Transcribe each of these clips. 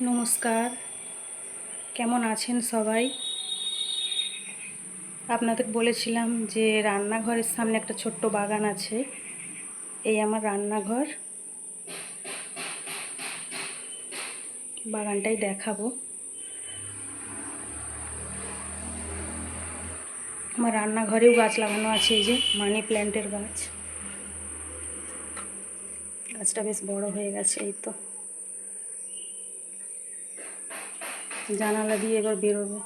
নমস্কার। কেমন আছেন সবাই? আপনাদের বলেছিলাম যে রান্নাঘরের সামনে একটা ছোট্ট বাগান আছে। এই আমার রান্নাঘর। বাগানটাই দেখাবো। আমার রান্নাঘরেও গাছ লাগানো আছে, এই যে মানি প্ল্যান্টের গাছ। গাছটা বেশ বড় হয়ে গেছে, এই তো। জানালা দিয়ে এবার বেরোবে।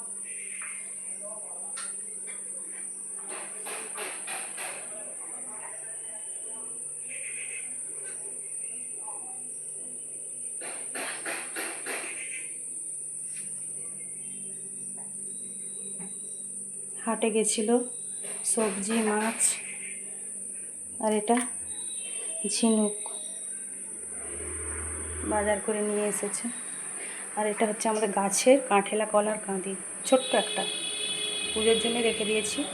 হাটে গেছিল সবজি, মাছ আর এটা ঝিনুক। বাজার করে নিয়ে এসেছে। আর এটা হচ্ছে আমাদের গাছের কাঁঠেলা কলার কাঁদি, ছোট্ট একটা। পুজোর জন্য রেখে দিয়েছি।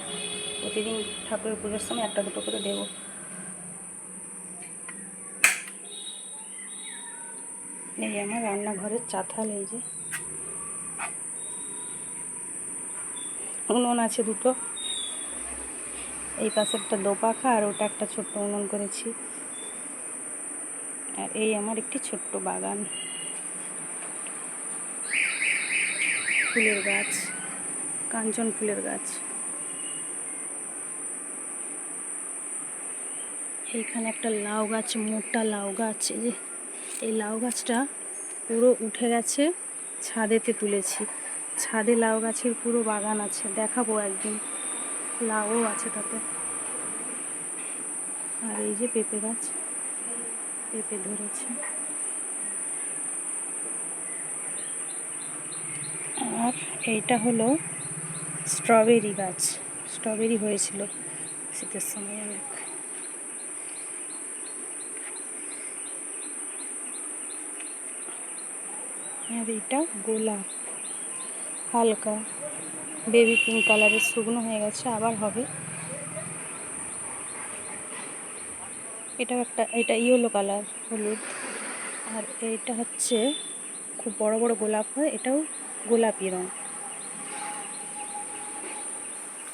প্রতিদিন ঠাকুরের পুজোর সময় একটা দুটো করে দেবো। এই আমার রান্নাঘরের চাতাল এই যে। উনুন আছে দুটো। এই পাশে একটা দোপাখা আর ওটা একটা ছোট্ট উনুন করেছি। আর এই আমার একটি ছোট্ট বাগান। ফুলের গাছ, কাঞ্চন ফুলের গাছ। এইখানে একটা লাউ গাছ, মোটা লাউ গাছ। এই যে, এই লাউ গাছটা পুরো উঠে গেছে ছাদেতে তুলেছি। ছাদে লাউ গাছের পুরো বাগান আছে, দেখাবো একদিন। লাউও আছে তাতে। আর এই যে পেঁপে গাছ, পেঁপে ধরেছে। আর এইটা হলো স্ট্রবেরি গাছ। স্ট্রবেরি হয়েছিল শীতের সময় অনেক। আর এটা গোলাপ, হালকা বেবি পিঙ্ক কালারের শুকনো হয়ে গেছে, আবার হবে। এটাও একটা, এটা ইয়েলো কালার হলুদ। আর এইটা হচ্ছে খুব বড় বড় গোলাপ হয়, এটাও গোলাপি রঙ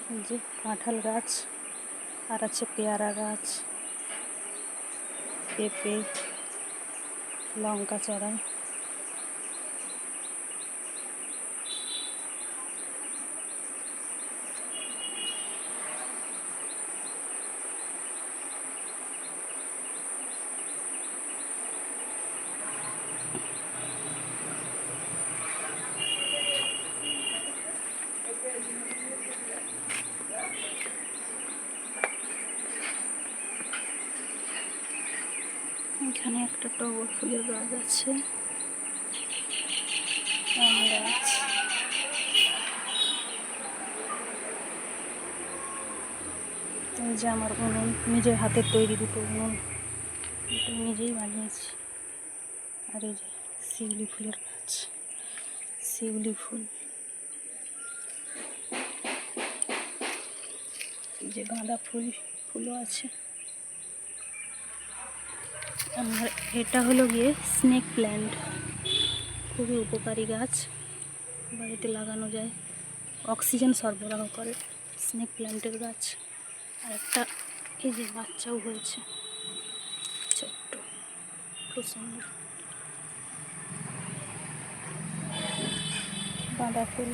এই যে কাঁঠাল গাছ আর আছে পেয়ারা গাছ পেঁপে লঙ্কা চারা এখানে একটা টগর ফুলের গাছ আছে। গাছ এই যে আমার উনুন, নিজের হাতের তৈরি দুটো উনুন। দুটো নিজেই বানিয়েছি। আর এই যে শিউলি ফুলের গাছ। শিউলি ফুল। যে গাঁদা ফুল, ফুলও আছে। আর এটা হলো গিয়ে স্নেক প্ল্যান্ট খুবই উপকারী গাছ। বাড়িতে লাগানো যায়। অক্সিজেন সরবরাহ করে স্নেক প্ল্যান্টের গাছ। আর একটা এই যে বাচ্চাও হয়েছে। ছোট্ট খুব সুন্দর গাঁদা ফুল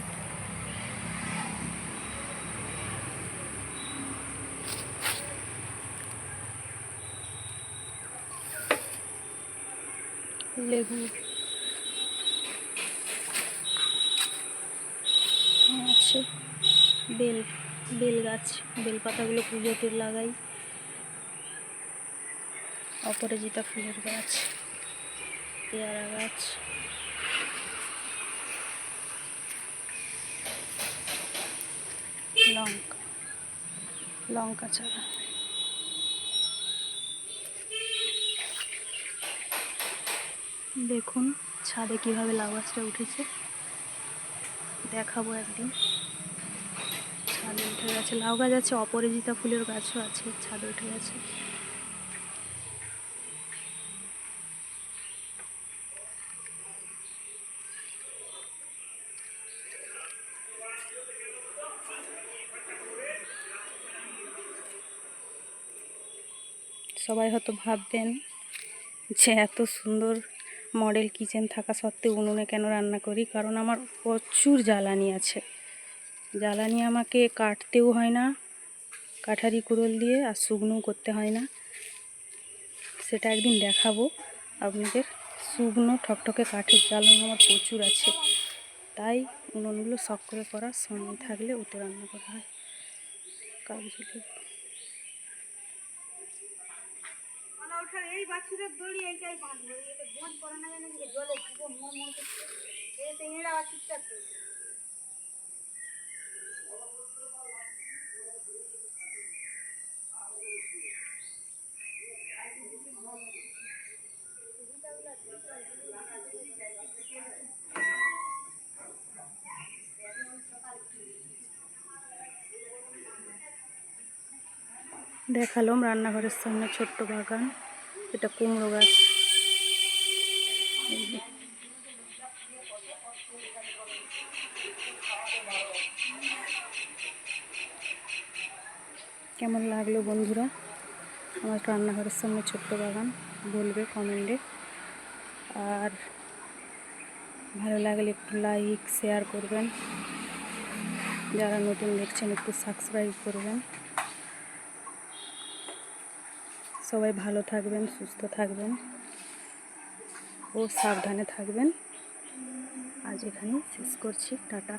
লেবু আছে। বেল বেল গাছ, বেল পাতাগুলো পুজোতে লাগাই। অপরাজিতা ফুলের গাছ, পেয়ারা গাছ। লঙ্কা লঙ্কা চারা দেখুন, ছাদে কীভাবে লাউ গাছটা উঠেছে। দেখাবো একদিন। ছাদে উঠে গেছে। লাউ গাছ আছে, অপরাজিতা ফুলের গাছও আছে, ছাদে উঠে গেছে। সবাই হয়তো ভাববেন যে এত সুন্দর মডেল কিচেন থাকা সত্ত্বেও উনুনে কেন রান্না করি? কারণ আমার প্রচুর জ্বালানি আছে। জ্বালানি আমাকে কাটতেও হয় না, কাঠারি কুড়োল দিয়ে আর শুকনোও করতে হয় না। সেটা একদিন দেখাবো আপনাদের। শুকনো ঠকঠকে কাঠের জ্বালানি আমার প্রচুর আছে। তাই উনুনগুলো শখ করে করার সময় থাকলে ওতে রান্না করা হয়। কাগজগুলো এই দড়ি এইটাই বাঁধবো এটা গোঁজ পড়ে না জানি যে জলে মন মন তো দেখালাম রান্নাঘরের সামনে ছোট্ট বাগান। এটা কুমড়ো গাছ। কেমন লাগল বন্ধুরা? আমার রান্নাঘরের সামনে ছোট্ট বাগান, বলবে কমেন্টে। আর ভালো লাগলে একটু লাইক শেয়ার করবেন। যারা নতুন দেখছেন, একটু সাবস্ক্রাইব করবেন। সবাই ভালো থাকবেন সুস্থ থাকবেন ও সাবধানে থাকবেন। আজ এখানেই শেষ করছি। টাটা।